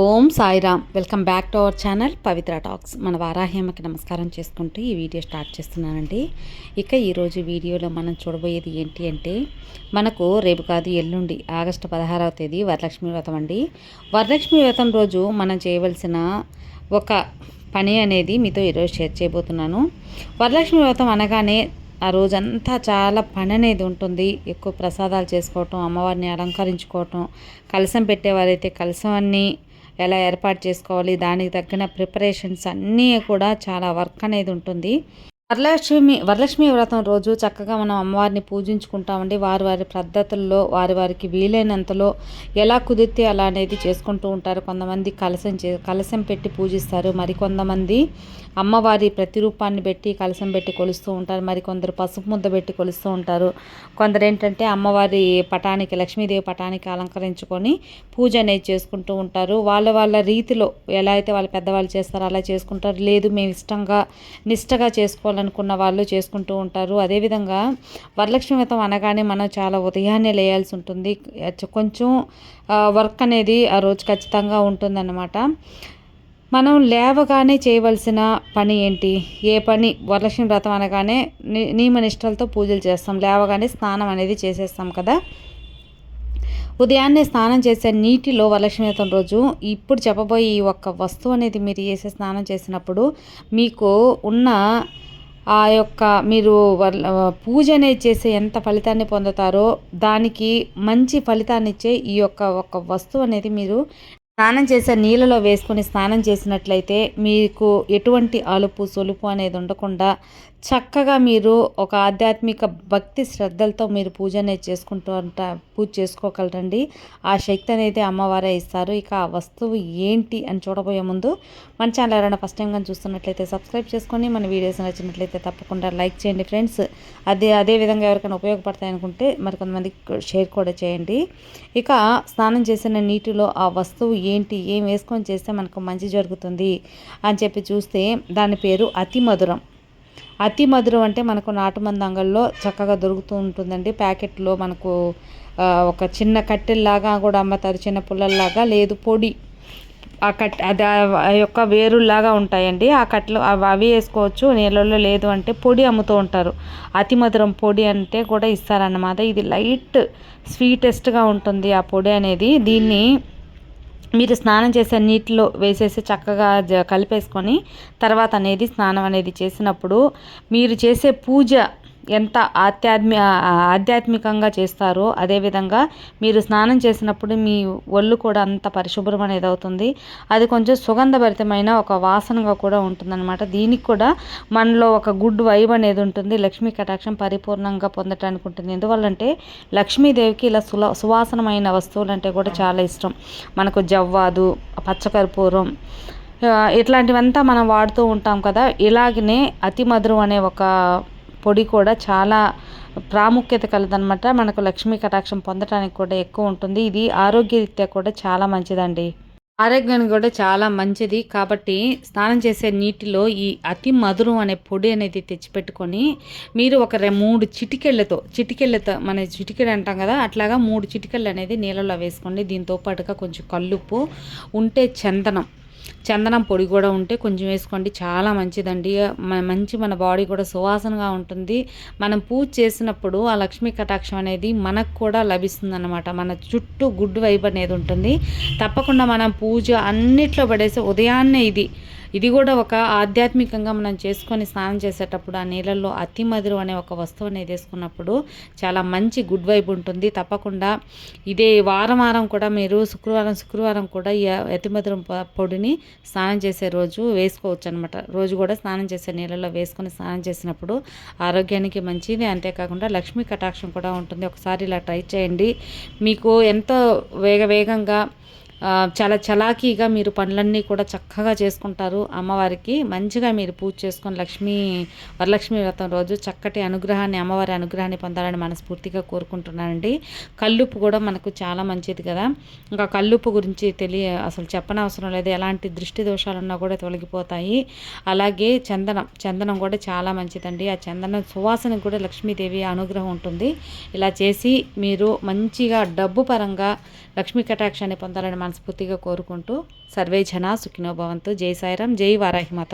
Om Sairam welcome back to our channel Pavitra talks. మన వారాహ్యమకి నమస్కారం చేసుకుంటూ ఈ వీడియో స్టార్ట్ చేస్తున్నానండి. ఇక ఈరోజు వీడియోలో మనం చూడబోయేది ఏంటి అంటే మనకు రేపు కాదు ఎల్లుండి ఆగస్టు పదహారవ తేదీ వరలక్ష్మి వ్రతం అండి. వరలక్ష్మి వ్రతం రోజు మనం చేయవలసిన ఒక పని అనేది మీతో ఈరోజు షేర్ చేయబోతున్నాను. వరలక్ష్మి వ్రతం అనగానే ఆ రోజంతా చాలా పని అనేది ఉంటుంది. ఎక్కువ ప్రసాదాలు చేసుకోవటం అమ్మవారిని అలంకరించుకోవటం కలసం పెట్టేవారైతే కలసాన్ని ఎలా ఏర్పాటు చేసుకోవాలి దానికి తగ్గిన ప్రిపరేషన్స్ అన్నీ కూడా చాలా వర్క్ అనేది ఉంటుంది. వరలక్ష్మి వరలక్ష్మి వ్రతం రోజు చక్కగా మనం అమ్మవారిని పూజించుకుంటామండి. వారి వారి పద్ధతుల్లో వారి వారికి వీలైనంతలో ఎలా కుదిరితే అలా అనేది చేసుకుంటూ ఉంటారు. కొంతమంది కలసం చే కలసం పెట్టి పూజిస్తారు. మరికొంతమంది అమ్మవారి ప్రతిరూపాన్ని పెట్టి కలసం పెట్టి కొలుస్తూ ఉంటారు. మరి కొందరు పసుపు ముద్ద పెట్టి కొలుస్తూ ఉంటారు. కొందరు ఏంటంటే అమ్మవారి పటానికి లక్ష్మీదేవి పటానికి అలంకరించుకొని పూజ అనేది చేసుకుంటూ ఉంటారు. వాళ్ళ వాళ్ళ రీతిలో ఎలా అయితే వాళ్ళ పెద్దవాళ్ళు చేస్తారో అలా చేసుకుంటారు. లేదు మేము ఇష్టంగా నిష్టగా చేసుకోవాలని అనుకున్న వాళ్ళు చేసుకుంటూ ఉంటారు. అదేవిధంగా వరలక్ష్మి వ్రతం అనగానే మనం చాలా ఉదయాన్నే లేయాల్సి ఉంటుంది. కొంచెం వర్క్ అనేది ఆ రోజు ఖచ్చితంగా ఉంటుందన్నమాట. మనం లేవగానే చేయవలసిన పని ఏంటి? ఏ పని? వరలక్ష్మి వ్రతం అనగానే నియమ నిష్టలతో పూజలు చేస్తాం. లేవగానే స్నానం అనేది చేసేస్తాం కదా. ఉదయాన్నే స్నానం చేసే నీటిలో వరలక్ష్మి వ్రతం రోజు ఇప్పుడు చెప్పబోయే ఈ ఒక్క వస్తువు అనేది మీరు చేసే స్నానం చేసినప్పుడు మీకు ఉన్న ఆ యొక్క మీరు పూజ అనేది చేసే ఎంత ఫలితాన్ని పొందుతారో దానికి మంచి ఫలితాన్ని ఇచ్చే ఈ యొక్క ఒక వస్తువు అనేది మీరు స్నానం చేసే నీళ్ళలో వేసుకొని స్నానం చేసినట్లయితే మీకు ఎటువంటి అలుపు సొలుపు అనేది ఉండకుండా చక్కగా మీరు ఒక ఆధ్యాత్మిక భక్తి శ్రద్ధలతో మీరు పూజ అనేది చేసుకుంటూ అంట పూజ చేసుకోగలరండి. ఆ శక్తి అనేది అమ్మవారే ఇస్తారు. ఇక ఆ వస్తువు ఏంటి అని చూడబోయే ముందు మన ఛానల్ ఎవరైనా ఫస్ట్ టైం కానీ చూస్తున్నట్లయితే సబ్స్క్రైబ్ చేసుకొని మన వీడియోస్ నచ్చినట్లయితే తప్పకుండా లైక్ చేయండి ఫ్రెండ్స్ అదే అదే విధంగా ఎవరికైనా ఉపయోగపడతాయి అనుకుంటే మరి కొంతమందికి షేర్ కూడా చేయండి. ఇక స్నానం చేసిన నీటిలో ఆ వస్తువు ఏంటి ఏం వేసుకొని చేస్తే మనకు మంచి జరుగుతుంది అని చెప్పి చూస్తే దాని పేరు అతి మధురం అతి మధురం అంటే మనకు నాటుమంది అంగల్లో చక్కగా దొరుకుతూ ఉంటుందండి. ప్యాకెట్లో మనకు ఒక చిన్న కట్టెల్లాగా కూడా అమ్మతారు. చిన్న పుల్లల్లాగా లేదు పొడి. ఆ కట్ అది ఆ యొక్క వేరుల్లాగా ఉంటాయండి. ఆ కట్టలు అవి వేసుకోవచ్చు. నీళ్ళల్లో లేదు అంటే పొడి అమ్ముతూ ఉంటారు. అతి మధురం పొడి అంటే కూడా ఇస్తారన్నమాట. ఇది లైట్ స్వీటెస్ట్గా ఉంటుంది ఆ పొడి అనేది. దీన్ని మీరు స్నానం చేసే నీటిలో వేసేసి చక్కగా కలిపేసుకొని తర్వాత అనేది స్నానం అనేది చేసినప్పుడు మీరు చేసే పూజ ఎంత ఆధ్యాత్మి ఆధ్యాత్మికంగా చేస్తారో అదేవిధంగా మీరు స్నానం చేసినప్పుడు మీ ఒళ్ళు కూడా అంత పరిశుభ్రం అనేది అవుతుంది. అది కొంచెం సుగంధభరితమైన ఒక వాసనగా కూడా ఉంటుందన్నమాట. దీనికి కూడా మనలో ఒక గుడ్ వైబ్ అనేది ఉంటుంది. లక్ష్మీ కటాక్షం పరిపూర్ణంగా పొందటానికి ఉంటుంది. ఎందువల్లంటే లక్ష్మీదేవికి ఇలా సుల సువాసనమైన వస్తువులు అంటే కూడా చాలా ఇష్టం. మనకు జవ్వాదు పచ్చకర్పూరం ఇట్లాంటివంతా మనం వాడుతూ ఉంటాం కదా. ఇలాగనే అతి మధురం అనే ఒక పొడి కూడా చాలా ప్రాముఖ్యత కలదనమాట మనకు లక్ష్మీ కటాక్షం పొందడానికి కూడా ఎక్కువ ఉంటుంది. ఇది ఆరోగ్యరీత్యా కూడా చాలా మంచిదండి. ఆరోగ్యానికి కూడా చాలా మంచిది. కాబట్టి స్నానం చేసే నీటిలో ఈ అతి మధురం అనే పొడి అనేది తెచ్చిపెట్టుకొని మీరు ఒక మూడు చిటికెళ్ళతో చిటికెళ్ళతో మన చిటికెళ్ళు అంటాం కదా అట్లాగా మూడు చిటికెళ్ళు అనేది నీళ్ళలో వేసుకోండి. దీంతో పాటుగా కొంచెం కల్లుప్పు ఉంటే చందనం. చందనం పొడి కూడా ఉంటే కొంచెం వేసుకోండి. చాలా మంచిదండి. మంచి మన బాడీ కూడా సువాసనగా ఉంటుంది. మనం పూజ చేసినప్పుడు ఆ లక్ష్మీ కటాక్షం అనేది మనకు కూడా లభిస్తుంది అనమాట మన చుట్టూ గుడ్ వైబ్ అనేది ఉంటుంది. తప్పకుండా మనం పూజ అన్నిట్లో పడేసి ఉదయాన్నే ఇది. ఇది కూడా ఒక ఆధ్యాత్మికంగా మనం చేసుకొని స్నానం చేసేటప్పుడు ఆ నీళ్ళల్లో అతి మధురం అనే ఒక వస్తువు అనేది వేసుకున్నప్పుడు చాలా మంచి గుడ్ వైబ్ ఉంటుంది. తప్పకుండా ఇదే వారం వారం కూడా మీరు శుక్రవారం శుక్రవారం కూడా ఈ అతి మధురం పొడిని స్నానం చేసే రోజు వేసుకోవచ్చు అనమాట రోజు కూడా స్నానం చేసే నీళ్ళలో వేసుకొని స్నానం చేసినప్పుడు ఆరోగ్యానికి మంచిది. అంతేకాకుండా లక్ష్మీ కటాక్షం కూడా ఉంటుంది. ఒకసారి ఇలా ట్రై చేయండి. మీకు ఎంతో వేగ వేగంగా చాలా చలాకీగా మీరు పనులన్నీ కూడా చక్కగా చేసుకుంటారు. అమ్మవారికి మంచిగా మీరు పూజ చేసుకొని లక్ష్మీ వరలక్ష్మి వ్రతం రోజు చక్కటి అనుగ్రహాన్ని అమ్మవారి అనుగ్రహాన్ని పొందాలని మనస్ఫూర్తిగా కోరుకుంటున్నానండి. కల్లుప్పు కూడా మనకు చాలా మంచిది కదా. ఇంకా కల్లుప్పు గురించి తెలియ అసలు చెప్పనవసరం లేదు. ఎలాంటి దృష్టి దోషాలున్నా కూడా తొలగిపోతాయి. అలాగే చందనం చందనం కూడా చాలా మంచిదండి. ఆ చందనం సువాసనకు కూడా లక్ష్మీదేవి అనుగ్రహం ఉంటుంది. ఇలా చేసి మీరు మంచిగా డబ్బు పరంగా లక్ష్మీ కటాక్షాన్ని పొందాలని మనస్ఫూర్తిగా కోరుకుంటూ సర్వే జన సుఖినో భవంతు. జై సాయిరాం జై వారాహిమాత.